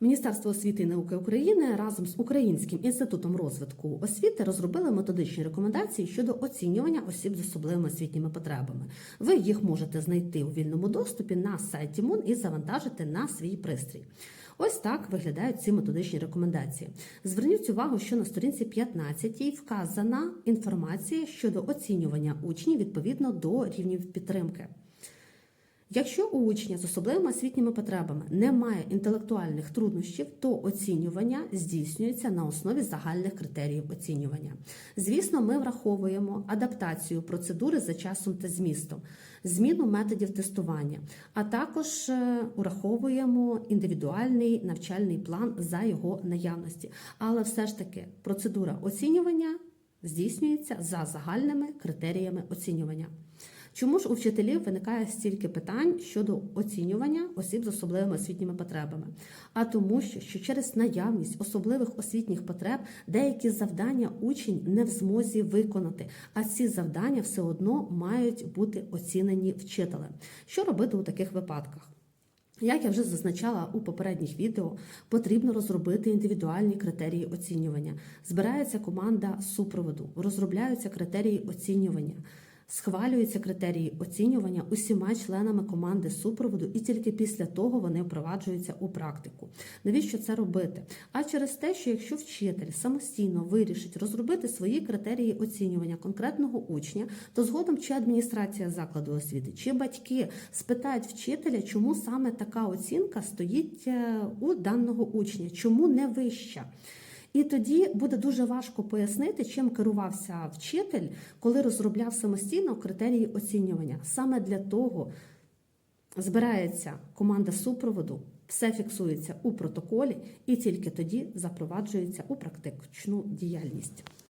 Міністерство освіти і науки України разом з Українським інститутом розвитку освіти розробили методичні рекомендації щодо оцінювання осіб з особливими освітніми потребами. Ви їх можете знайти у вільному доступі на сайті МУН і завантажити на свій пристрій. Ось так виглядають ці методичні рекомендації. Зверніть увагу, що на сторінці 15 вказана інформація щодо оцінювання учнів відповідно до рівнів підтримки. Якщо у учня з особливими освітніми потребами немає інтелектуальних труднощів, то оцінювання здійснюється на основі загальних критеріїв оцінювання. Звісно, ми враховуємо адаптацію процедури за часом та змістом, зміну методів тестування, а також е, враховуємо індивідуальний навчальний план за його наявності. Але все ж таки процедура оцінювання здійснюється за загальними критеріями оцінювання. Чому ж у вчителів виникає стільки питань щодо оцінювання осіб з особливими освітніми потребами? А тому, що, що через наявність особливих освітніх потреб деякі завдання учень не в змозі виконати, а ці завдання все одно мають бути оцінені вчителем. Що робити у таких випадках? Як я вже зазначала у попередніх відео, потрібно розробити індивідуальні критерії оцінювання. Збирається команда супроводу, розробляються критерії оцінювання. Схвалюються критерії оцінювання усіма членами команди супроводу, і тільки після того вони впроваджуються у практику. Навіщо це робити? А через те, що якщо вчитель самостійно вирішить розробити свої критерії оцінювання конкретного учня, то згодом чи адміністрація закладу освіти, чи батьки спитають вчителя, чому саме така оцінка стоїть е, у даного учня, чому не вища. І тоді буде дуже важко пояснити, чим керувався вчитель, коли розробляв самостійно критерії оцінювання. Саме для того збирається команда супроводу, все фіксується у протоколі, і тільки тоді запроваджується у практичну діяльність.